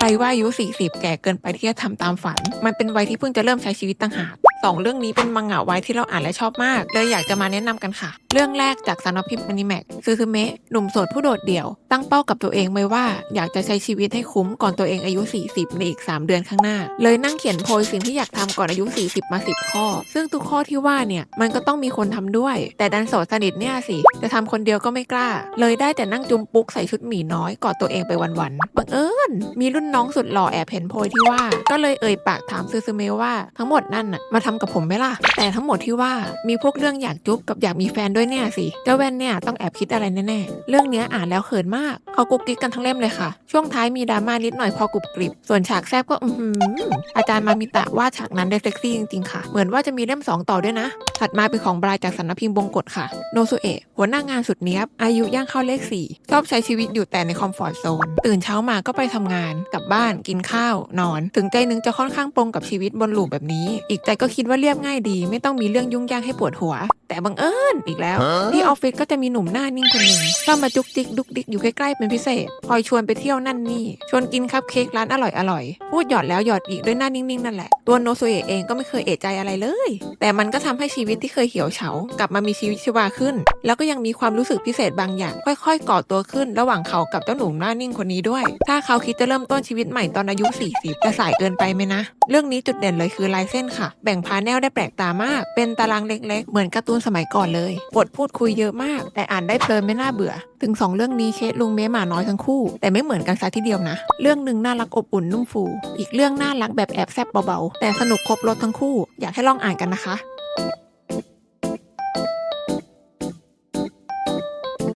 ใครว่าอายุ40 แก่เกินไปที่จะทำตามฝัน มันเป็นวัยที่เพิ่งจะเริ่มใช้ชีวิตต่างหาก สองเรื่องนี้เป็นมังงะไว้ที่เราอ่านและชอบมาก เลยอยากจะมาแนะนำกันค่ะ เรื่องแรกจากสารพิมพ์อนิแม็กซูซูเมะหนุ่มโสดผู้โดดเดี่ยว ตั้งเป้ากับตัวเองไว้ว่าอยากจะใช้ชีวิตให้คุ้มก่อนตัวเองอายุ 40 ในอีก 3 เดือนข้างหน้า เลยนั่งเขียนโพยสิ่งที่อยากทำก่อนอายุ 40 มา 10 ข้อ ซึ่งทุกข้อที่ว่าเนี่ยมันก็ต้องมีคนทำด้วย แต่ดันโสดสนิทเนี่ยสิจะทำคนเดียวก็ไม่กล้า เลยได้แต่นั่งจุมปุ๊กใส่ชุดหมีน้อยกอดตัวเองไปวันๆบังเอิญมีรุ่นน้องสุดหล่อแอบเห็นโพยที่ว่า ก็เลยเอ่ยปากถามซูซูเมะว่าทั้งหมดนั่นน่ะมาทำกับผมไหมล่ะ แต่ทั้งหมดที่ว่ามีพวกเรื่องอยากจุ๊บกับอยากมีแฟนด้วยเนี่ยสิ เจ้าแว่นเนี่ยต้องแอบคิดอะไรแน่ๆ เรื่องเนี้ยอ่านแล้วเขินมาก เขากุ๊กกิ๊กกันทั้งเล่มเลยค่ะ ช่วงท้ายมีดราม่านิดหน่อยพอกรุบกริบ ส่วนฉากแซบก็อือหือาจารย์มามิตะว่าฉากนั้นได้เซ็กซี่จริงๆค่ะ เหมือนว่าจะมีเล่มสองต่อด้วยนะ ถัดมาเป็นของบรายจากสำนักพิมพ์บงกฎค่ะ โนซุเอะหัวหน้างานสุดเนี้ยบ อายุย่างเข้าเลขสี่ชอบใช้ชีวิตอยู่แต่ในคอมฟอร์ทโซน ตื่นเช้ามาก็ไปทำงาน กลับบ้าน กินข้าว นอน ถึงใจนึงจะค่อนข้างปรงกับชีวิตบนลูปแบบนี้ อีกใจก็คิดคิดว่าเรียบง่ายดี ไม่ต้องมีเรื่องยุ่งยากให้ปวดหัว แต่บังเอิญอีกแล้ว ที่ออฟฟิศก็จะมีหนุ่มหน้านิ่งคนหนึ่งชอบมาจุกจิกดุกดิกอยู่ใกล้ๆเป็นพิเศษคอยชวนไปเที่ยวนั่นนี่ ชวนกินคัพเค้กร้านอร่อยๆพูดหยอดแล้วหยอดอีกด้วยหน้านิ่งๆนั่นแหละตัวโนโซเอะเองก็ไม่เคยเอะใจอะไรเลย แต่มันก็ทำให้ชีวิตที่เคยเหี่ยวเฉากลับมามีชีวิตชีวาขึ้น แล้วก็ยังมีความรู้สึกพิเศษบางอย่าง ค่อยๆก่อตัวขึ้น ระหว่างเขากับเจ้าหนุ่มหน้านิ่งคนนี้ด้วย ถ้าเขาคิดจะเริ่มต้นชีวิตใหม่ตอนอายุ 40จะสายเกินไปไหมนะ เรื่องนี้จุดเด่นเลยคือลายเส้นค่ะ แบ่งพาแนลได้แปลกตามาก เป็นตารางเล็กๆ เหมือนการ์ตูนสมัยก่อนเลยบทพูดคุยเยอะมาก แต่อ่านได้เพลินไม่น่าเบื่อ ถึงสองเรื่องนี้เคสลุงเมหมาน้อยทั้งคู่ แต่ไม่เหมือนกันซะทีเดียวนะ เรื่องหนึ่งน่ารักอบอุ่นนุ่มฟู อีกเรื่องน่ารักแบบแอบแซบเบาๆ แต่สนุกครบรถทั้งคู่ อยากให้ลองอ่านกันนะคะ